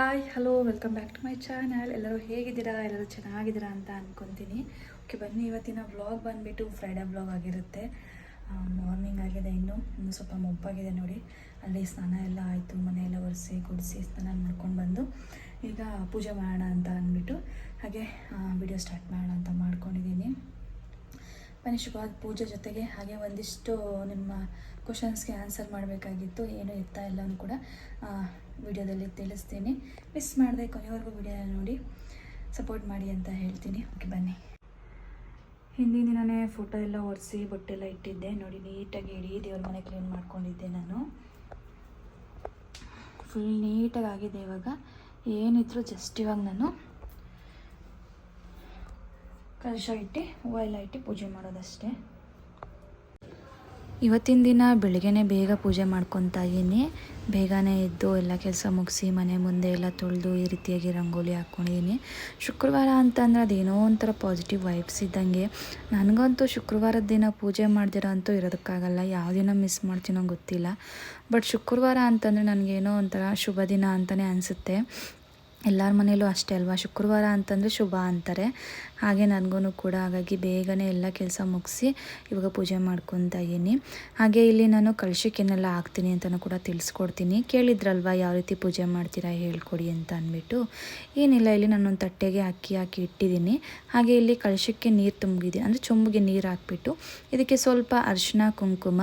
Hi hello welcome back to my channel ಎಲ್ಲರೂ ಹೇಗಿದ್ದೀರಾ? ಎಲ್ಲರೂ ಚೆನ್ನಾಗಿದ್ದೀರಾ ಅಂತ ಅಂದ್ಕೊತೀನಿ ಓಕೆ ಬನ್ನಿ, ಇವತ್ತಿನ ವ್ಲಾಗ್ ಬಂದುಬಿಟ್ಟು ಫ್ರೈಡೇ ವ್ಲಾಗ್ ಆಗಿರುತ್ತೆ. ಮಾರ್ನಿಂಗ್ ಆಗಿದೆ ಇನ್ನು. ಇನ್ನು ಸ್ವಲ್ಪ ಮೊಬ್ಬಾಗಿದೆ ನೋಡಿ. ಅಲ್ಲಿ ಸ್ನಾನ ಎಲ್ಲ ಆಯಿತು. ಮನೆಯೆಲ್ಲ ಒರೆಸಿ, ಗುಡಿಸಿ, ಸ್ನಾನ ಮಾಡ್ಕೊಂಡು ಬಂದು ಈಗ ಪೂಜೆ ಮಾಡೋಣ ಅಂತ ಅಂದ್ಬಿಟ್ಟು ಹಾಗೆ ವಿಡಿಯೋ ಸ್ಟಾರ್ಟ್ ಮಾಡೋಣ ಅಂತ ಮಾಡ್ಕೊಂಡಿದ್ದೀನಿ. ಬನ್ನಿ ಶುಭವಾದ ಪೂಜೆ ಜೊತೆಗೆ ಹಾಗೆ ಒಂದಿಷ್ಟು ನಿಮ್ಮ ಕ್ವಶನ್ಸ್ಗೆ ಆನ್ಸರ್ ಮಾಡಬೇಕಾಗಿತ್ತು. ಏನು ಇಲ್ಲ ಎಲ್ಲನೂ ಕೂಡ ವಿಡಿಯೋದಲ್ಲಿ ತಿಳಿಸ್ತೀನಿ. ಮಿಸ್ ಮಾಡಿದೆ ಕೊನೆವರೆಗೂ ವಿಡಿಯೋ ನೋಡಿ. ಸಪೋರ್ಟ್ ಮಾಡಿ ಅಂತ ಹೇಳ್ತೀನಿ. ಓಕೆ ಬನ್ನಿ. ಹಿಂದಿನ ದಿನವೇ ಫೋಟೋ ಎಲ್ಲ ಒರೆಸಿ ಬೊಟ್ಟೆಲ್ಲ ಇಟ್ಟಿದ್ದೆ. ನೋಡಿ, ನೀಟಾಗಿ ಇಡೀ ದೇವ್ರ ಮನೆ ಕ್ಲೀನ್ ಮಾಡ್ಕೊಂಡಿದ್ದೆ ನಾನು. ಫುಲ್ ನೀಟಾಗಿ ಆಗಿದೆ ಇವಾಗ. ಏನಿದ್ರು ಜಸ್ಟ್ ಇವಾಗ ನಾನು ಕಲಶ ಇಟ್ಟು ಹೂವು ಎಲ್ಲ ಇಟ್ಟು ಪೂಜೆ ಮಾಡೋದಷ್ಟೇ. ಇವತ್ತಿನ ದಿನ ಬೆಳಗ್ಗೆನೇ ಬೇಗ ಪೂಜೆ ಮಾಡ್ಕೊತಾ ಇದ್ದೀನಿ. ಬೇಗನೆ ಎದ್ದು ಎಲ್ಲ ಕೆಲಸ ಮುಗಿಸಿ ಮನೆ ಮುಂದೆ ಎಲ್ಲ ತೊಳೆದು ಈ ರೀತಿಯಾಗಿ ರಂಗೋಲಿ ಹಾಕ್ಕೊಂಡಿದ್ದೀನಿ ಶುಕ್ರವಾರ ಅಂತಂದ್ರೆ ಅದೇನೋ ಒಂಥರ ಪಾಸಿಟಿವ್ ವೈಬ್ಸ್ ಇದ್ದಂಗೆ. ನನಗಂತೂ ಶುಕ್ರವಾರದ ದಿನ ಪೂಜೆ ಮಾಡ್ದಿರೋ ಅಂತೂ ಇರೋದಕ್ಕಾಗಲ್ಲ. ಯಾವ ದಿನ ಮಿಸ್ ಮಾಡ್ತೀನೋ ಗೊತ್ತಿಲ್ಲ. ಬಟ್ ಶುಕ್ರವಾರ ಅಂತಂದರೆ ನನಗೇನೋ ಒಂಥರ ಶುಭ ದಿನ ಅಂತಲೇ ಅನಿಸುತ್ತೆ. ಎಲ್ಲರ ಮನೆಯಲ್ಲೂ ಅಷ್ಟೇ ಅಲ್ವಾ? ಶುಕ್ರವಾರ ಅಂತಂದರೆ ಶುಭ ಅಂತಾರೆ. ಹಾಗೆ ನನಗೂ ಕೂಡ ಹಾಗಾಗಿ ಬೇಗನೆ ಎಲ್ಲ ಕೆಲಸ ಮುಗಿಸಿ ಇವಾಗ ಪೂಜೆ ಮಾಡ್ಕೊತಾ ಇದ್ದೀನಿ. ಹಾಗೆ ಇಲ್ಲಿ ನಾನು ಕಳಶಕ್ಕೇನೆಲ್ಲ ಹಾಕ್ತೀನಿ ಅಂತಲೂ ಕೂಡ ತಿಳಿಸ್ಕೊಡ್ತೀನಿ. ಕೇಳಿದ್ರಲ್ವ ಯಾವ ರೀತಿ ಪೂಜೆ ಮಾಡ್ತೀರಾ ಹೇಳ್ಕೊಡಿ ಅಂತ ಅಂದ್ಬಿಟ್ಟು. ಏನಿಲ್ಲ, ಇಲ್ಲಿ ನಾನೊಂದು ತಟ್ಟೆಗೆ ಅಕ್ಕಿ ಹಾಕಿ ಇಟ್ಟಿದ್ದೀನಿ. ಹಾಗೆ ಇಲ್ಲಿ ಕಳಶಕ್ಕೆ ನೀರು ತುಂಬಿದೆ. ಅಂದರೆ ಚೊಂಬಿಗೆ ನೀರು ಹಾಕ್ಬಿಟ್ಟು ಇದಕ್ಕೆ ಸ್ವಲ್ಪ ಅರಿಶಿನ ಕುಂಕುಮ,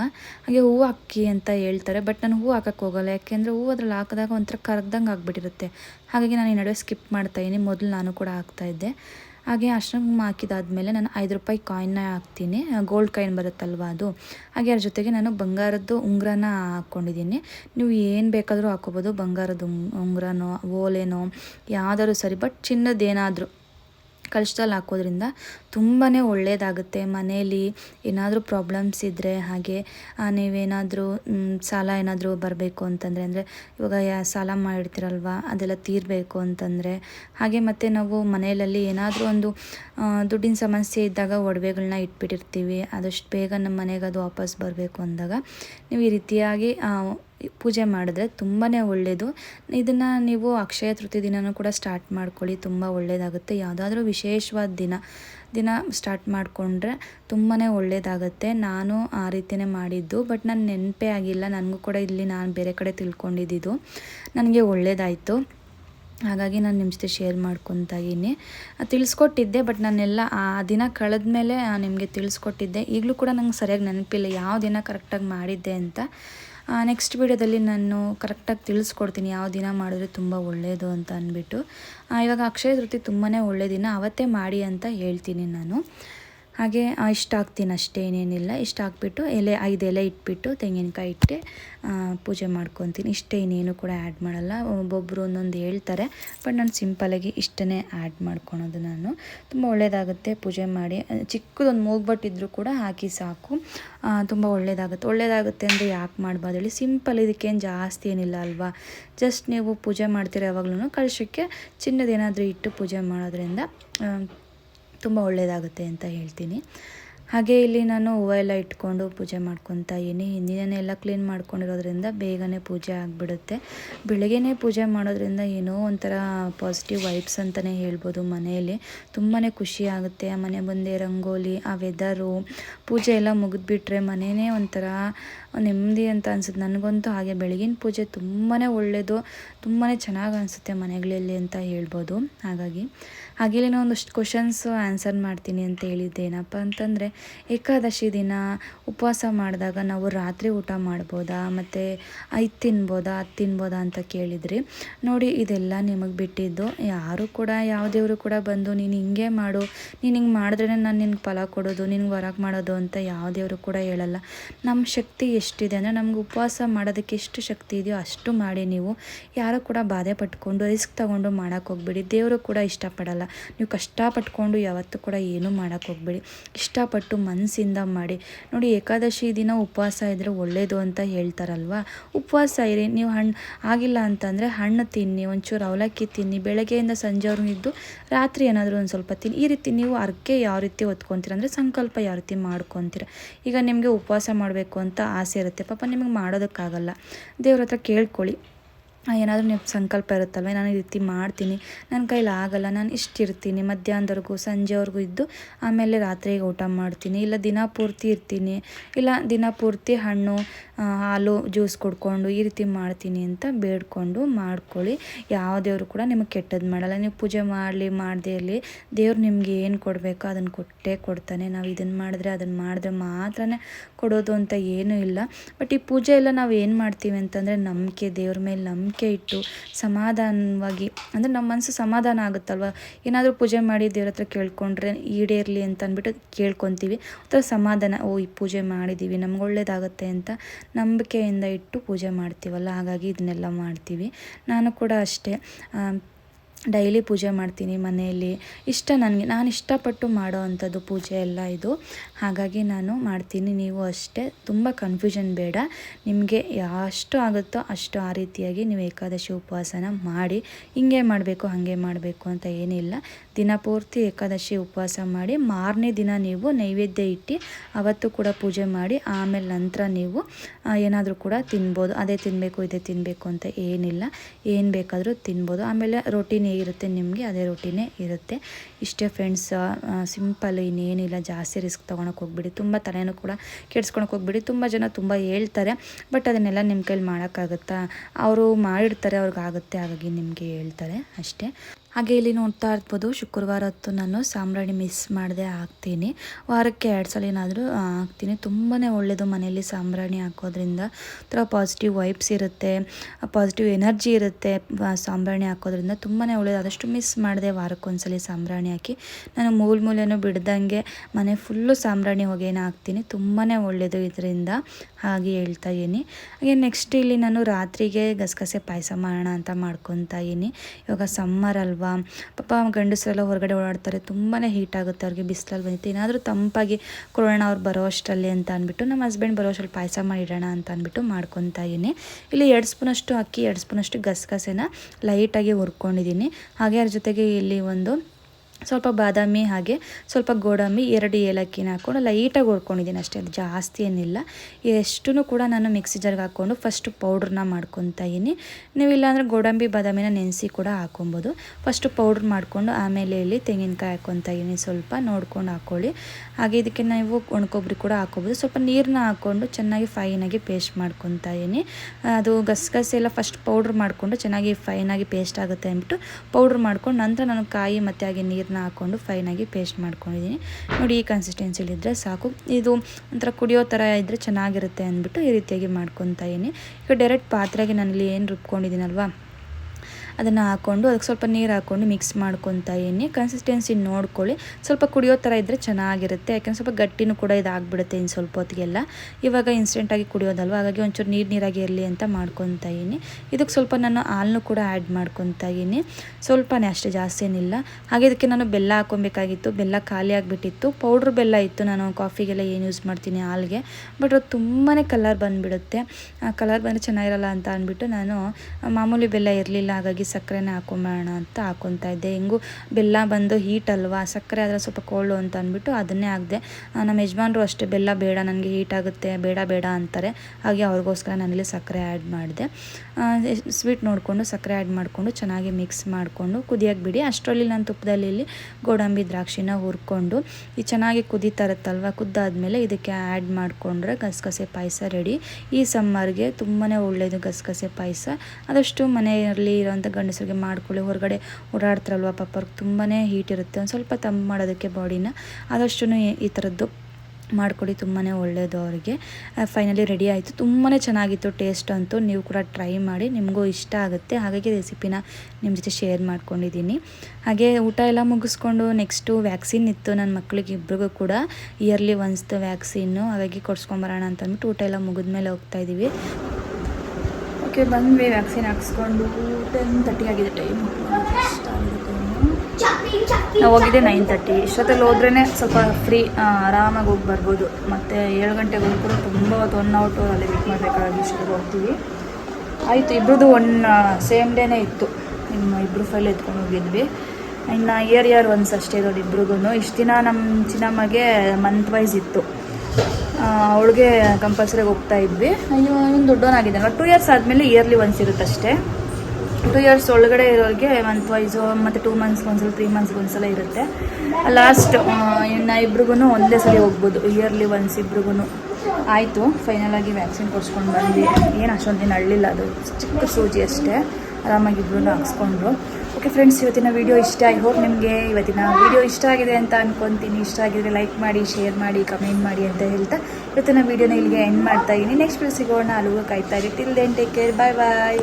ಹಾಗೆ ಹೂವು ಅಕ್ಕಿ ಅಂತ ಹೇಳ್ತಾರೆ. ಬಟ್ ನಾನು ಹೂವು ಹಾಕೋಕ್ಕೆ ಹೋಗಲ್ಲ. ಯಾಕೆಂದರೆ ಹೂವು ಅದ್ರಲ್ಲಿ ಹಾಕಿದಾಗ ಒಂಥರ ಕರ್ದಂಗೆ ಆಗಿಬಿಟ್ಟಿರುತ್ತೆ. ಹಾಗಾಗಿ ನಾನು ಈ ನಡುವೆ ಸ್ಕಿಪ್ ಮಾಡ್ತಾಯಿದ್ದೀನಿ ಮೊದಲು ನಾನು ಕೂಡ ಹಾಕ್ತಾಯಿದ್ದೆ ಹಾಗೆ ಅರ್ಶಿನ ಹಾಕಿದಾದ್ಮೇಲೆ ನಾನು ಐದು ರೂಪಾಯಿ ಕಾಯಿನ್ನ ಹಾಕ್ತೀನಿ. ಗೋಲ್ಡ್ ಕಾಯಿನ್ ಬರುತ್ತಲ್ವ ಅದು. ಹಾಗೆ ಅದ್ರ ಜೊತೆಗೆ ನಾನು ಬಂಗಾರದ್ದು ಉಂಗುರನ ಹಾಕ್ಕೊಂಡಿದ್ದೀನಿ ನೀವು ಏನು ಬೇಕಾದರೂ ಹಾಕೋಬೋದು. ಬಂಗಾರದ ಉಂಗುರನೋ, ಓಲೆನೋ, ಯಾವ್ದಾದ್ರು ಸರಿ, ಬಟ್ ಚಿನ್ನದ್ದೇನಾದರೂ ಕಲಶದಲ್ಲಿ ಹಾಕೋದ್ರಿಂದ ತುಂಬಾ ಒಳ್ಳೆಯದಾಗುತ್ತೆ ಮನೆಯಲ್ಲಿ ಏನಾದರೂ ಪ್ರಾಬ್ಲಮ್ಸ್ ಇದ್ದರೆ ಹಾಗೆ ನೀವೇನಾದರೂ ಸಾಲ ಏನಾದರೂ ಬರಬೇಕು ಅಂತಂದರೆ, ಅಂದರೆ ಇವಾಗ ಯಾ, ಸಾಲ ಮಾಡಿರ್ತೀರಲ್ವ, ಅದೆಲ್ಲ ತೀರಬೇಕು ಅಂತಂದರೆ, ಹಾಗೆ ಮತ್ತು ನಾವು ಮನೆಯಲ್ಲಿ ಏನಾದರೂ ಒಂದು ದುಡ್ಡಿನ ಸಮಸ್ಯೆ ಇದ್ದಾಗ ಒಡವೆಗಳನ್ನ ಇಟ್ಬಿಟ್ಟಿರ್ತೀವಿ, ಆದಷ್ಟು ಬೇಗ ನಮ್ಮ ಮನೆಗೆ ಅದು ವಾಪಸ್ ಬರಬೇಕು ಅಂದಾಗ, ನೀವು ಈ ರೀತಿಯಾಗಿ ಪೂಜೆ ಮಾಡಿದ್ರೆ ತುಂಬಾ ಒಳ್ಳೆಯದು ಇದನ್ನು ನೀವು ಅಕ್ಷಯ ತೃತೀಯ ದಿನವೂ ಕೂಡ ಸ್ಟಾರ್ಟ್ ಮಾಡ್ಕೊಳ್ಳಿ, ತುಂಬ ಒಳ್ಳೆಯದಾಗುತ್ತೆ ಯಾವುದಾದ್ರೂ ವಿಶೇಷವಾದ ದಿನ ದಿನ ಸ್ಟಾರ್ಟ್ ಮಾಡಿಕೊಂಡ್ರೆ ತುಂಬಾ ಒಳ್ಳೆಯದಾಗುತ್ತೆ ನಾನು ಆ ರೀತಿಯೇ ಮಾಡಿದ್ದು ಬಟ್ ನಾನು ನೆನಪೇ ಆಗಿಲ್ಲ. ನನಗೂ ಕೂಡ ಇಲ್ಲಿ ನಾನು ಬೇರೆ ಕಡೆ ತಿಳ್ಕೊಂಡಿದ್ದು ನನಗೆ ಒಳ್ಳೆಯದಾಯಿತು ಹಾಗಾಗಿ ನಾನು ನಿಮ್ಮ ಜೊತೆ ಶೇರ್ ಮಾಡ್ಕೊತಾ ತಿಳಿಸ್ಕೊಟ್ಟಿದ್ದೆ ಬಟ್ ನಾನೆಲ್ಲ ಆ ದಿನ ಕಳೆದ ಮೇಲೆ ನಿಮಗೆ ತಿಳಿಸ್ಕೊಟ್ಟಿದ್ದೆ. ಈಗಲೂ ಕೂಡ ನಂಗೆ ಸರಿಯಾಗಿ ನೆನಪಿಲ್ಲ. ಯಾವ ದಿನ ಕರೆಕ್ಟಾಗಿ ಮಾಡಿದ್ದೆ ಅಂತ. ನೆಕ್ಸ್ಟ್ ವೀಡಿಯೋದಲ್ಲಿ ನಾನು ಕರೆಕ್ಟಾಗಿ ತಿಳಿಸ್ಕೊಡ್ತೀನಿ ಯಾವ ದಿನ ಮಾಡಿದ್ರೆ ತುಂಬ ಒಳ್ಳೆಯದು ಅಂತ ಅಂದ್ಬಿಟ್ಟು. ಇವಾಗ ಅಕ್ಷಯ ತೃತೀಯ ತುಂಬಾ ಒಳ್ಳೆಯ ದಿನ, ಅವತ್ತೇ ಮಾಡಿ ಅಂತ ಹೇಳ್ತೀನಿ ನಾನು. ಹಾಗೆ ಇಷ್ಟು ಹಾಕ್ತೀನಿ ಅಷ್ಟೇ, ಏನೇನಿಲ್ಲ. ಇಷ್ಟ ಹಾಕ್ಬಿಟ್ಟು ಎಲೆ, ಐದು ಎಲೆ ಇಟ್ಬಿಟ್ಟು ತೆಂಗಿನಕಾಯಿ ಇಟ್ಟು ಪೂಜೆ ಮಾಡ್ಕೊತೀನಿ. ಇಷ್ಟೇ, ಇನ್ನೇನು ಕೂಡ ಆ್ಯಡ್ ಮಾಡಲ್ಲ. ಒಬ್ಬೊಬ್ಬರು ಒಂದೊಂದು ಹೇಳ್ತಾರೆ ಬಟ್ ನಾನು ಸಿಂಪಲಾಗಿ ಇಷ್ಟನೇ ಆ್ಯಡ್ ಮಾಡ್ಕೊಳೋದು ನಾನು. ತುಂಬ ಒಳ್ಳೆಯದಾಗುತ್ತೆ ಪೂಜೆ ಮಾಡಿ. ಚಿಕ್ಕದೊಂದು ಮೂಗ್ಬಟ್ಟಿದ್ರು ಕೂಡ ಹಾಕಿ ಸಾಕು. ತುಂಬ ಒಳ್ಳೆಯದಾಗುತ್ತೆ ಒಳ್ಳೆಯದಾಗುತ್ತೆ ಅಂದರೆ ಯಾಕೆ ಮಾಡ್ಬೋದು ಹೇಳಿ. ಸಿಂಪಲ್ ಇದಕ್ಕೇನು ಜಾಸ್ತಿ ಏನಿಲ್ಲ ಅಲ್ವಾ? ಜಸ್ಟ್ ನೀವು ಪೂಜೆ ಮಾಡ್ತೀರ ಯಾವಾಗಲೂ ಕಳಶಕ್ಕೆ ಚಿನ್ನದೇನಾದರೂ ಇಟ್ಟು ಪೂಜೆ ಮಾಡೋದ್ರಿಂದ ತುಂಬ ಒಳ್ಳೆಯದಾಗುತ್ತೆ ಅಂತ ಹೇಳ್ತೀನಿ. ಹಾಗೆ ಇಲ್ಲಿ ನಾನು ಹೂವು ಎಲ್ಲ ಇಟ್ಕೊಂಡು ಪೂಜೆ ಮಾಡ್ಕೊತಾ ಇದ್ದೀನಿ. ಹಿಂದಿನೇ ಎಲ್ಲ ಕ್ಲೀನ್ ಮಾಡ್ಕೊಂಡಿರೋದ್ರಿಂದ ಬೇಗನೆ ಪೂಜೆ ಆಗಿಬಿಡುತ್ತೆ. ಬೆಳಗ್ಗೆನೇ ಪೂಜೆ ಮಾಡೋದ್ರಿಂದ ಏನೋ ಒಂಥರ ಪಾಸಿಟಿವ್ ವೈಬ್ಸ್ ಅಂತಲೇ ಹೇಳ್ಬೋದು ಮನೆಯಲ್ಲಿ. ತುಂಬಾ ಖುಷಿ ಆಗುತ್ತೆ. ಆ ಮನೆ ಮುಂದೆ ರಂಗೋಲಿ, ಆ ವೆದರು ಪೂಜೆ ಎಲ್ಲ ಮುಗಿದ್ಬಿಟ್ರೆ ಮನೆಯೇ ಒಂಥರ ನೆಮ್ಮದಿ ಅಂತ ಅನ್ಸುತ್ತೆ. ನನಗಂತೂ ಹಾಗೆ ಬೆಳಗಿನ ಪೂಜೆ ತುಂಬಾ ಒಳ್ಳೆಯದು ತುಂಬಾ ಚೆನ್ನಾಗಿ ಅನಿಸುತ್ತೆ ಮನೆಗಳಲ್ಲಿ ಅಂತ ಹೇಳ್ಬೋದು. ಹಾಗಾಗಿ ಹಾಗೆ ನಾನು ಒಂದಷ್ಟು ಕ್ವಶನ್ಸು ಆನ್ಸರ್ ಮಾಡ್ತೀನಿ ಅಂತ ಹೇಳಿದ್ದೆ ಏನಪ್ಪ ಅಂತಂದರೆ ಏಕಾದಶಿ ದಿನ, ಉಪವಾಸ ಮಾಡಿದಾಗ ನಾವು ರಾತ್ರಿ ಊಟ ಮಾಡ್ಬೋದಾ? ಮತ್ತು ಐದು ತಿನ್ಬೋದಾ? ಅದು ತಿನ್ಬೋದಾ ಅಂತ ಕೇಳಿದ್ರಿ. ನೋಡಿ, ಇದೆಲ್ಲ ನಿಮಗೆ ಬಿಟ್ಟಿದ್ದು. ಯಾರು ಕೂಡ, ಯಾವ ದೇವರು ಕೂಡ ಬಂದು, ನೀನು ಹಿಂಗೆ ಮಾಡು, ನೀನು ಹಿಂಗೆ ಮಾಡಿದ್ರೆ ನಾನು ನಿನಗೆ ಫಲ ಕೊಡೋದು, ನಿನಗೆ ಹೊರಗೆ ಮಾಡೋದು ಅಂತ ಯಾವ ದೇವರು ಕೂಡ ಹೇಳಲ್ಲ. ನಮ್ಮ ಶಕ್ತಿ ಎಷ್ಟಿದೆ ಅಂದರೆ, ನಮ್ಗೆ ಉಪವಾಸ ಮಾಡೋದಕ್ಕೆ ಎಷ್ಟು ಶಕ್ತಿ ಇದೆಯೋ ಅಷ್ಟು ಮಾಡಿ ನೀವು. ಯಾರು ಕೂಡ ಬಾಧೆ ಪಟ್ಕೊಂಡು, ರಿಸ್ಕ್ ತೊಗೊಂಡು ಮಾಡೋಕ್ಕೆ ಹೋಗ್ಬೇಡಿ. ದೇವರು ಕೂಡ ಇಷ್ಟಪಡಲ್ಲ. ನೀವು ಕಷ್ಟಪಟ್ಕೊಂಡು ಯಾವತ್ತೂ ಕೂಡ ಏನೂ ಮಾಡೋಕ್ಕೆ ಹೋಗ್ಬೇಡಿ. ಇಷ್ಟಪಟ್ಟು ಮನಸ್ಸಿಂದ ಮಾಡಿ. ನೋಡಿ, ಏಕಾದಶಿ ದಿನ ಉಪವಾಸ ಇದ್ದರೆ ಒಳ್ಳೆಯದು ಅಂತ ಹೇಳ್ತಾರಲ್ವ? ಉಪವಾಸ ಇರಿ. ನೀವು ಹಣ್ಣು ಆಗಿಲ್ಲ ಅಂತಂದರೆ ಹಣ್ಣು ತಿನ್ನಿ, ಒಂಚೂರು ಅವಲಕ್ಕಿ ತಿನ್ನಿ, ಬೆಳಗ್ಗೆಯಿಂದ ಸಂಜೆವರೆಗೂ ಇದ್ದು ರಾತ್ರಿ ಏನಾದರೂ ಒಂದು ಸ್ವಲ್ಪ ತಿನ್ನಿ. ಈ ರೀತಿ ನೀವು ಅರ್ಕೆ ಯಾವ ರೀತಿ ಹೊತ್ಕೊತೀರ ಅಂದರೆ ಸಂಕಲ್ಪ ಯಾವ ರೀತಿ ಮಾಡ್ಕೊತೀರ. ಈಗ ನಿಮಗೆ ಉಪವಾಸ ಮಾಡಬೇಕು ಅಂತ ಆಸೆ ಇರುತ್ತೆ. ಪಾಪ ನಿಮಗೆ ಮಾಡೋದಕ್ಕಾಗಲ್ಲ. ದೇವ್ರ ಹತ್ರ ಕೇಳ್ಕೊಳ್ಳಿ. ಏನಾದರೂ ನಿಮ್ಮ ಸಂಕಲ್ಪ ಇರುತ್ತಲ್ವ? ನಾನು ಈ ರೀತಿ ಮಾಡ್ತೀನಿ. ನನ್ನ ಕೈಲಿ ಆಗಲ್ಲ, ನಾನು ಇಷ್ಟಿರ್ತೀನಿ ಮಧ್ಯಾಹ್ನದವರೆಗೂ, ಸಂಜೆವರೆಗೂ ಇದ್ದು ಆಮೇಲೆ ರಾತ್ರಿಗೆ ಊಟ ಮಾಡ್ತೀನಿ. ಇಲ್ಲ ದಿನ ಪೂರ್ತಿ ಇರ್ತೀನಿ. ಇಲ್ಲ ದಿನ ಪೂರ್ತಿ ಹಣ್ಣು ಹಾಲು ಜ್ಯೂಸ್ ಕುಡ್ಕೊಂಡು ಈ ರೀತಿ ಮಾಡ್ತೀನಿ ಅಂತ ಬೇಡ್ಕೊಂಡು ಮಾಡ್ಕೊಳ್ಳಿ. ಯಾವ ದೇವರು ಕೂಡ ನಿಮಗೆ ಕೆಟ್ಟದ್ದು ಮಾಡಲ್ಲ. ನೀವು ಪೂಜೆ ಮಾಡಲಿ, ಮಾಡದೇ ಇರಲಿ. ದೇವ್ರು ನಿಮ್ಗೆ ಏನು ಕೊಡಬೇಕೋ ಅದನ್ನು ಕೊಟ್ಟೇ ಕೊಡ್ತಾನೆ. ನಾವು ಇದನ್ನು ಮಾಡಿದ್ರೆ ಅದನ್ನು ಮಾಡಿದ್ರೆ ಮಾತ್ರನೇ ಕೊಡೋದು ಅಂತ ಏನೂ ಇಲ್ಲ. ಬಟ್ ಈ ಪೂಜೆ ಎಲ್ಲ ನಾವು ಏನು ಮಾಡ್ತೀವಿ ಅಂತಂದರೆ ನಂಬಿಕೆ, ದೇವ್ರ ಮೇಲೆ ನಂಬಿಕೆ ಇಟ್ಟು ಸಮಾಧಾನವಾಗಿ, ಅಂದರೆ ನಮ್ಮ ಮನಸ್ಸು ಸಮಾಧಾನ ಆಗುತ್ತಲ್ವ? ಏನಾದರೂ ಪೂಜೆ ಮಾಡಿ ದೇವ್ರ ಹತ್ರ ಕೇಳ್ಕೊಂಡ್ರೆ ಈಡೇರಲಿ ಅಂತ ಅಂದ್ಬಿಟ್ಟು ಕೇಳ್ಕೊತೀವಿ. ಒಂಥರ ಸಮಾಧಾನ, ಓ ಈ ಪೂಜೆ ಮಾಡಿದ್ದೀವಿ ನಮ್ಗೆ ಒಳ್ಳೇದಾಗುತ್ತೆ ಅಂತ ನಂಬಿಕೆಯಿಂದ ಇಟ್ಟು ಪೂಜೆ ಮಾಡ್ತೀವಲ್ಲ ಹಾಗಾಗಿ ಇದನ್ನೆಲ್ಲ ಮಾಡ್ತೀವಿ. ನಾನು ಕೂಡ ಅಷ್ಟೇ ಡೈಲಿ ಪೂಜೆ ಮಾಡ್ತೀನಿ ಮನೆಯಲ್ಲಿ. ಇಷ್ಟ ನನಗೆ, ನಾನು ಇಷ್ಟಪಟ್ಟು ಮಾಡೋ ಅಂಥದ್ದು ಪೂಜೆ ಎಲ್ಲ ಇದು. ಹಾಗಾಗಿ ನಾನು ಮಾಡ್ತೀನಿ. ನೀವು ಅಷ್ಟೇ, ತುಂಬ ಕನ್ಫ್ಯೂಷನ್ ಬೇಡ. ನಿಮಗೆ ಎಷ್ಟು ಆಗುತ್ತೋ ಅಷ್ಟು ಆ ರೀತಿಯಾಗಿ ನೀವು ಏಕಾದಶಿ ಉಪವಾಸನ ಮಾಡಿ, ಹಿಂಗೆ ಮಾಡಬೇಕು, ಹಾಗೆ ಮಾಡಬೇಕು ಅಂತ ಏನಿಲ್ಲ. ದಿನ ಪೂರ್ತಿ ಏಕಾದಶಿ ಉಪವಾಸ ಮಾಡಿ, ಮಾರನೇ ದಿನ ನೀವು ನೈವೇದ್ಯ ಇಟ್ಟು ಅವತ್ತು ಕೂಡ ಪೂಜೆ ಮಾಡಿ, ಆಮೇಲೆ ನಂತರ ನೀವು ಏನಾದರೂ ಕೂಡ ತಿನ್ಬೋದು. ಅದೇ ತಿನ್ನಬೇಕು ಇದೇ ತಿನ್ನಬೇಕು ಅಂತ ಏನಿಲ್ಲ. ಏನು ಬೇಕಾದರೂ ತಿನ್ಬೋದು. ಆಮೇಲೆ ರೊಟೀನ್ ಹೇಗಿರುತ್ತೆ ನಿಮಗೆ ಅದೇ ರೊಟೀನೇ ಇರುತ್ತೆ. ಇಷ್ಟೇ ಫ್ರೆಂಡ್ಸ್ ಸಿಂಪಲ್ ಇನ್ನೇನಿಲ್ಲ, ಜಾಸ್ತಿ ರಿಸ್ಕ್ ತೊಗೊಳಕ್ಕೆ ಹೋಗ್ಬಿಡಿ. ತುಂಬ ತಲೆನೂ ಕೂಡ ಕೆಡ್ಸ್ಕೊಳಕ್ಕೆ ಹೋಗ್ಬಿಡಿ. ತುಂಬ ಜನ ತುಂಬ ಹೇಳ್ತಾರೆ ಬಟ್ ಅದನ್ನೆಲ್ಲ ನಿಮ್ಮ ಕೈಲಿ ಮಾಡೋಕ್ಕಾಗುತ್ತಾ? ಅವರು ಮಾಡಿರ್ತಾರೆ ಅವ್ರಿಗೆ ಆಗುತ್ತೆ ಹಾಗಾಗಿ ನಿಮಗೆ ಹೇಳ್ತಾರೆ ಅಷ್ಟೇ. ಹಾಗೆ ಇಲ್ಲಿ ನೋಡ್ತಾ ಇರ್ಬೋದು, ಶುಕ್ರವಾರ ಹೊತ್ತು ನಾನು ಸಾಂಬ್ರಾಣಿ ಮಿಸ್ ಮಾಡದೆ ಹಾಕ್ತೀನಿ. ವಾರಕ್ಕೆ ಎರಡು ಸಲ ಏನಾದರೂ ಹಾಕ್ತೀನಿ. ತುಂಬಾ ಒಳ್ಳೆಯದು ಮನೆಯಲ್ಲಿ ಸಾಂಬ್ರಾಣಿ ಹಾಕೋದ್ರಿಂದ. ಒಂಥರ ಪಾಸಿಟಿವ್ ವೈಬ್ಸ್ ಇರುತ್ತೆ ಪಾಸಿಟಿವ್ ಎನರ್ಜಿ ಇರುತ್ತೆ ಸಾಂಬ್ರಾಣಿ ಹಾಕೋದ್ರಿಂದ. ತುಂಬಾ ಒಳ್ಳೆಯದು ಆದಷ್ಟು ಮಿಸ್ ಮಾಡಿದೆ ವಾರಕ್ಕೊಂದ್ಸಲಿ ಸಾಂಬ್ರಾಣಿ ಹಾಕಿ. ನಾನು ಮೂಲ ಮೂಲೆಯೂ ಬಿಡ್ದಂಗೆ ಮನೆ ಫುಲ್ಲು ಸಾಂಬ್ರಾಣಿ ಹೊಗೆನ ಹಾಕ್ತೀನಿ. ತುಂಬಾ ಒಳ್ಳೆಯದು ಇದರಿಂದ ಹಾಗೆ ಹೇಳ್ತಾ ಇದ್ದೀನಿ. ಹಾಗೆ ನೆಕ್ಸ್ಟ್ ಇಲ್ಲಿ ನಾನು ರಾತ್ರಿಗೆ ಗಸಗಸೆ ಪಾಯಸ ಮಾಡೋಣ ಅಂತ ಮಾಡ್ಕೊತಾ ಇದ್ದೀನಿ. ಇವಾಗ ಸಮ್ಮರ್ ಅಲ್ವಾ ಪಾಪ ಗಂಡಸರೆಲ್ಲ ಹೊರಗಡೆ ಓಡಾಡ್ತಾರೆ ತುಂಬಾ ಹೀಟ್ ಆಗುತ್ತೆ ಅವ್ರಿಗೆ, ಬಿಸಿಲಲ್ಲಿ ಬಂದಿತ್ತು. ಏನಾದರೂ ತಂಪಾಗಿ ಕೊಡೋಣ, ಅವ್ರು ಬರೋ ಅಷ್ಟರಲ್ಲಿ ಅಂತ ಅಂದ್ಬಿಟ್ಟು, ನಮ್ಮ ಹಸ್ಬೆಂಡ್ ಬರೋ ಅಷ್ಟರಲ್ಲಿ ಪಾಯಸ ಮಾಡಿಡೋಣ ಅಂತ ಅಂದ್ಬಿಟ್ಟು ಮಾಡ್ಕೊತಾ ಇದ್ದೀನಿ. ಇಲ್ಲಿ ಎರಡು ಸ್ಪೂನಷ್ಟು ಅಕ್ಕಿ, ಎರಡು ಸ್ಪೂನಷ್ಟು ಗಸಗಸೆನ ಲೈಟಾಗಿ ಹುರ್ಕೊಂಡಿದ್ದೀನಿ. ಹಾಗೆ ಅದ್ರ ಜೊತೆಗೆ ಇಲ್ಲಿ ಒಂದು ಸ್ವಲ್ಪ ಬಾದಾಮಿ ಹಾಗೆ ಸ್ವಲ್ಪ ಗೋಡಂಬಿ ಎರಡು ಏಲಕ್ಕಿನ ಹಾಕ್ಕೊಂಡು ಲೈಟಾಗಿ ಹೊಡ್ಕೊಂಡಿದ್ದೀನಿ ಅಷ್ಟೇ, ಅದು ಜಾಸ್ತಿ ಏನಿಲ್ಲ. ಎಷ್ಟೂ ಕೂಡ ನಾನು ಮಿಕ್ಸಿ ಜಾರ್ಗೆ ಹಾಕ್ಕೊಂಡು ಫಸ್ಟು ಪೌಡ್ರನ್ನ ಮಾಡ್ಕೊತಾ ಇದ್ದೀನಿ. ನೀವು ಇಲ್ಲಾಂದರೆ ಗೋಡಂಬಿ, ಬಾದಾಮಿನ ನೆನೆಸಿ ಕೂಡ ಹಾಕೊಬೋದು. ಫಸ್ಟು ಪೌಡ್ರ್ ಮಾಡಿಕೊಂಡು ಆಮೇಲೆ ಇಲ್ಲಿ ತೆಂಗಿನಕಾಯಿ ಹಾಕ್ಕೊತಾ ಇದ್ದೀನಿ ಸ್ವಲ್ಪ, ನೋಡ್ಕೊಂಡು ಹಾಕ್ಕೊಳ್ಳಿ ಹಾಗೆ ಇದಕ್ಕೆ ನೀವು ಒಣಕೊಬ್ಬರಿ ಕೂಡ ಹಾಕ್ಕೊಬೋದು ಸ್ವಲ್ಪ ನೀರನ್ನ ಹಾಕ್ಕೊಂಡು ಚೆನ್ನಾಗಿ ಫೈನಾಗಿ ಪೇಸ್ಟ್ ಮಾಡ್ಕೊತಾ ಇದ್ದೀನಿ. ಅದು ಗಸಗಸೆ ಎಲ್ಲ ಫಸ್ಟ್ ಪೌಡ್ರ್ ಮಾಡಿಕೊಂಡು ಚೆನ್ನಾಗಿ ಫೈನಾಗಿ ಪೇಸ್ಟ್ ಆಗುತ್ತೆ ಅಂದ್ಬಿಟ್ಟು ಪೌಡ್ರ್ ಮಾಡ್ಕೊಂಡು ನಂತರ ನಾನು ಕಾಯಿ ಮತ್ತು ಹಾಗೆ ನೀರನ್ನ ಹಾಕ್ಕೊಂಡು ಫೈನಾಗಿ ಪೇಸ್ಟ್ ಮಾಡ್ಕೊಂಡಿದ್ದೀನಿ. ನೋಡಿ, ಈ ಕನ್ಸಿಸ್ಟೆನ್ಸಿಲಿದ್ದರೆ ಸಾಕು. ಇದು ಒಂಥರ ಕುಡಿಯೋ ಥರ ಇದ್ದರೆ ಚೆನ್ನಾಗಿರುತ್ತೆ ಅಂದ್ಬಿಟ್ಟು ಈ ರೀತಿಯಾಗಿ ಮಾಡ್ಕೊತಾ ಇದ್ದೀನಿ. ಈಗ ಡೈರೆಕ್ಟ್ ಪಾತ್ರೆಗೆ ನಾನಿಲ್ಲಿ ಏನು ರುಬ್ಕೊಂಡಿದ್ದೀನಲ್ವಾ? ಅದನ್ನು ಹಾಕ್ಕೊಂಡು ಅದಕ್ಕೆ ಸ್ವಲ್ಪ ನೀರು ಹಾಕ್ಕೊಂಡು ಮಿಕ್ಸ್ ಮಾಡ್ಕೊತಾ ಎಣ್ಣೆ. ಕನ್ಸಿಸ್ಟೆನ್ಸಿ ನೋಡ್ಕೊಳ್ಳಿ. ಸ್ವಲ್ಪ ಕುಡಿಯೋ ಥರ ಇದ್ದರೆ ಚೆನ್ನಾಗಿರುತ್ತೆ. ಯಾಕೆಂದ್ರೆ ಸ್ವಲ್ಪ ಗಟ್ಟಿನೂ ಕೂಡ ಇದಾಗ್ಬಿಡುತ್ತೆ ಇನ್ನು ಸ್ವಲ್ಪ ಹೊತ್ತಿಗೆಲ್ಲ. ಇವಾಗ ಇನ್ಸ್ಟೆಂಟಾಗಿ ಕುಡಿಯೋದಲ್ವ? ಹಾಗಾಗಿ ಒಂಚೂರು ನೀರು ನೀರಾಗಿ ಇರಲಿ ಅಂತ ಮಾಡ್ಕೊತಾ ಇದ್ದೀನಿ ಇದಕ್ಕೆ ಸ್ವಲ್ಪ ನಾನು ಹಾಲನ್ನು ಕೂಡ ಆ್ಯಡ್ ಮಾಡ್ಕೊತಾ ಇದ್ದೀನಿ ಸ್ವಲ್ಪನೇ ಅಷ್ಟೇ, ಜಾಸ್ತಿ ಏನಿಲ್ಲ. ಹಾಗೆ ಇದಕ್ಕೆ ನಾನು ಬೆಲ್ಲ ಹಾಕೊಬೇಕಾಗಿತ್ತು ಬೆಲ್ಲ ಖಾಲಿ ಆಗಿಬಿಟ್ಟಿತ್ತು. ಪೌಡ್ರ್ ಬೆಲ್ಲ ಇತ್ತು. ನಾನು ಕಾಫಿಗೆಲ್ಲ ಏನು ಯೂಸ್ ಮಾಡ್ತೀನಿ ಹಾಲಿಗೆ. ಬಟ್ ಅದು ತುಂಬಾ ಕಲರ್ ಬಂದುಬಿಡುತ್ತೆ. ಕಲರ್ ಬಂದರೆ ಚೆನ್ನಾಗಿರಲ್ಲ ಅಂತ ಅಂದ್ಬಿಟ್ಟು ನಾನು ಮಾಮೂಲಿ ಬೆಲ್ಲ ಇರಲಿಲ್ಲ. ಹಾಗಾಗಿ ಸಕ್ಕರೆನೇ ಹಾಕೊಂಬೋಣ ಅಂತ ಹಾಕೊತಾ ಇದ್ದೆ. ಹೆಂಗೂ ಬೆಲ್ಲ ಬಂದು ಹೀಟ್ ಅಲ್ವಾ? ಸಕ್ಕರೆ ಆದರೆ ಸ್ವಲ್ಪ ಕೋಲ್ಡು ಅಂತ ಅಂದ್ಬಿಟ್ಟು ಅದನ್ನೇ ಹಾಕಿದೆ. ನಮ್ಮ ಯಜಮಾನರು ಅಷ್ಟೇ, ಬೆಲ್ಲ ಬೇಡ, ನನಗೆ ಹೀಟ್ ಆಗುತ್ತೆ, ಬೇಡ ಬೇಡ ಅಂತಾರೆ. ಹಾಗೆ ಅವ್ರಿಗೋಸ್ಕರ ನಾನಿಲ್ಲಿ ಸಕ್ಕರೆ ಆ್ಯಡ್ ಮಾಡಿದೆ. ಸ್ವೀಟ್ ನೋಡಿಕೊಂಡು ಸಕ್ಕರೆ ಆ್ಯಡ್ ಮಾಡಿಕೊಂಡು ಚೆನ್ನಾಗಿ ಮಿಕ್ಸ್ ಮಾಡಿಕೊಂಡು ಕುದಿಯೋಕೆ ಬಿಡಿ. ಅಷ್ಟರಲ್ಲಿ ನಾನು ತುಪ್ಪದಲ್ಲಿ ಇಲ್ಲಿ ಗೋಡಂಬಿ, ದ್ರಾಕ್ಷಿನ ಹುರ್ಕೊಂಡು ಈ ಚೆನ್ನಾಗಿ ಕುದೀತಾ ಇರುತ್ತಲ್ವ? ಕುದ್ದಾದ್ಮೇಲೆ ಇದಕ್ಕೆ ಆ್ಯಡ್ ಮಾಡಿಕೊಂಡ್ರೆ ಗಸಗಸೆ ಪಾಯಸ ರೆಡಿ ಈ ಸಮ್ಮರ್ಗೆ ತುಂಬಾ ಒಳ್ಳೆಯದು ಗಸಗಸೆ ಪಾಯಸ. ಆದಷ್ಟು ಮನೆಯಲ್ಲಿ ಇರೋಂಥ ಗಂಡಸರಿಗೆ ಮಾಡ್ಕೊಳ್ಳಿ, ಹೊರಗಡೆ ಓಡಾಡ್ತಾರಲ್ವ ಪಾಪ, ಅವ್ರಿಗೆ ತುಂಬಾ ಹೀಟ್ ಇರುತ್ತೆ. ಒಂದು ಸ್ವಲ್ಪ ತಂಪು ಮಾಡೋದಕ್ಕೆ ಬಾಡಿನ ಆದಷ್ಟು ಈ ಥರದ್ದು ಮಾಡಿಕೊಡಿ ತುಂಬಾ ಒಳ್ಳೆಯದು ಅವರಿಗೆ. ಫೈನಲಿ ರೆಡಿ ಆಯಿತು. ತುಂಬಾ ಚೆನ್ನಾಗಿತ್ತು ಟೇಸ್ಟ್ ಅಂತೂ. ನೀವು ಕೂಡ ಟ್ರೈ ಮಾಡಿ, ನಿಮಗೂ ಇಷ್ಟ ಆಗುತ್ತೆ. ಹಾಗಾಗಿ ರೆಸಿಪಿನ ನಿಮ್ಮ ಜೊತೆ ಶೇರ್ ಮಾಡ್ಕೊಂಡಿದ್ದೀನಿ. ಹಾಗೆ ಊಟ ಎಲ್ಲ ಮುಗಿಸ್ಕೊಂಡು ನೆಕ್ಸ್ಟು ವ್ಯಾಕ್ಸಿನ್ ಇತ್ತು. ನನ್ನ ಮಕ್ಕಳಿಗೆ ಇಬ್ರಿಗೂ ಕೂಡ ಇಯರ್ಲಿ ಒನ್ಸ್ದು ವ್ಯಾಕ್ಸಿನ್ನು ಹಾಗಾಗಿ ಕೊಡ್ಸ್ಕೊಂಬರೋಣ ಅಂತ ಅಂದ್ಬಿಟ್ಟು ಊಟ ಎಲ್ಲ ಮುಗಿದ್ಮೇಲೆ ಹೋಗ್ತಾ ಓಕೆ ಬಂದ್ವಿ ವ್ಯಾಕ್ಸಿನ್ ಹಾಕ್ಸ್ಕೊಂಡು ಟೆನ್ ತರ್ಟಿ ಆಗಿದೆ ಟೈಮ್ ನಾವು ಹೋಗಿದ್ದೆ ನೈನ್ ತರ್ಟಿ ಇಷ್ಟೊತ್ತಲ್ಲಿ ಹೋದ್ರೇ ಸ್ವಲ್ಪ ಫ್ರೀ ಆರಾಮಾಗಿ ಹೋಗಿ ಬರ್ಬೋದು. ಮತ್ತು ಏಳು ಗಂಟೆಗೆ ಹೋಗ್ಬಿಟ್ಟು ತುಂಬ ಹೊತ್ತು ಒನ್ ಅವರ್ ಅಲ್ಲಿ ವೇಟ್ ಮಾಡಬೇಕಾಗಿ ಇಷ್ಟೊತ್ತಿಗೆ ಹೋಗ್ತೀವಿ. ಆಯಿತು ಇಬ್ರದ್ದು ಒನ್ ಸೇಮ್ ಡೇನೇ ಇತ್ತು. ನಿಮ್ಮ ಇಬ್ಬರು ಫೈಲ್ ಎತ್ಕೊಂಡು ಹೋಗಿದ್ವಿ. ಇನ್ನು ಇಯರ್ ಇಯರ್ ಒನ್ಸ್ ಅಷ್ಟೇ ಇರೋದು ಇಬ್ರಿಗೂ ಇಷ್ಟು ದಿನ ನಮ್ಮ ಚಿನ್ನಮ್ಮಗೆ ಮಂತ್ ವೈಸ್ ಇತ್ತು. ಅವಳಿಗೆ ಕಂಪಲ್ಸರಿ ಹೋಗ್ತಾ ಇದ್ವಿ. ಇವನು ದೊಡ್ಡವನಾಗಿದ್ದಾನೆ. ಟೂ ಇಯರ್ಸ್ ಆದಮೇಲೆ ಇಯರ್ಲಿ ಒನ್ಸ್ ಇರುತ್ತಷ್ಟೇ ಟೂ ಇಯರ್ಸ್ ಒಳಗಡೆ ಇರೋರಿಗೆ ಮಂತ್ ವೈಸು ಮತ್ತು ಟೂ ಮಂತ್ಸ್ ಒಂದ್ಸಲ ತ್ರೀ ಮಂತ್ಸ್ಗೆ ಒಂದ್ಸಲ ಇರುತ್ತೆ. ಲಾಸ್ಟ್ ಇನ್ನು ಇಬ್ರಿಗೂ ಒಂದೇ ಸಲ ಹೋಗ್ಬೋದು. ಇಯರ್ಲಿ ಒನ್ಸ್ ಇಬ್ರಿಗೂ ಆಯಿತು ಫೈನಲಾಗಿ ವ್ಯಾಕ್ಸಿನ್ ಕೊಡ್ಸ್ಕೊಂಡು ಬಂದ್ವಿ. ಏನು ಅಷ್ಟೊಂದು ದಿನ ಅಳ್ಳಿಲ್ಲ. ಅದು ಚಿಕ್ಕ ಸೂಜಿ ಅಷ್ಟೇ. ಆರಾಮಾಗಿ ಇಬ್ರು ಹಾಕ್ಸ್ಕೊಂಡ್ರು. ಓಕೆ ಫ್ರೆಂಡ್ಸ್ ಇವತ್ತಿನ ವಿಡಿಯೋ ಇಷ್ಟ. ಐ ಹೋಪ್ ನಿಮಗೆ ಇವತ್ತಿನ ವಿಡಿಯೋ ಇಷ್ಟ ಆಗಿದೆ ಅಂತ ಅನ್ಕೊತೀನಿ. ಇಷ್ಟ ಆಗಿದ್ರೆ ಲೈಕ್ ಮಾಡಿ ಶೇರ್ ಮಾಡಿ ಕಮೆಂಟ್ ಮಾಡಿ ಅಂತ ಹೇಳ್ತಾ ಇವತ್ತಿನ ವಿಡಿಯೋನ ಇಲ್ಲಿಗೆ ಎಂಡ್ ಮಾಡ್ತಾ ಇದ್ದೀನಿ ನೆಕ್ಸ್ಟ್ ಸಿಗೋಣ. ಅಲ್ಲಿಗೂ ಕಾಯ್ತಾ ಇರಿ. Till then take care bye bye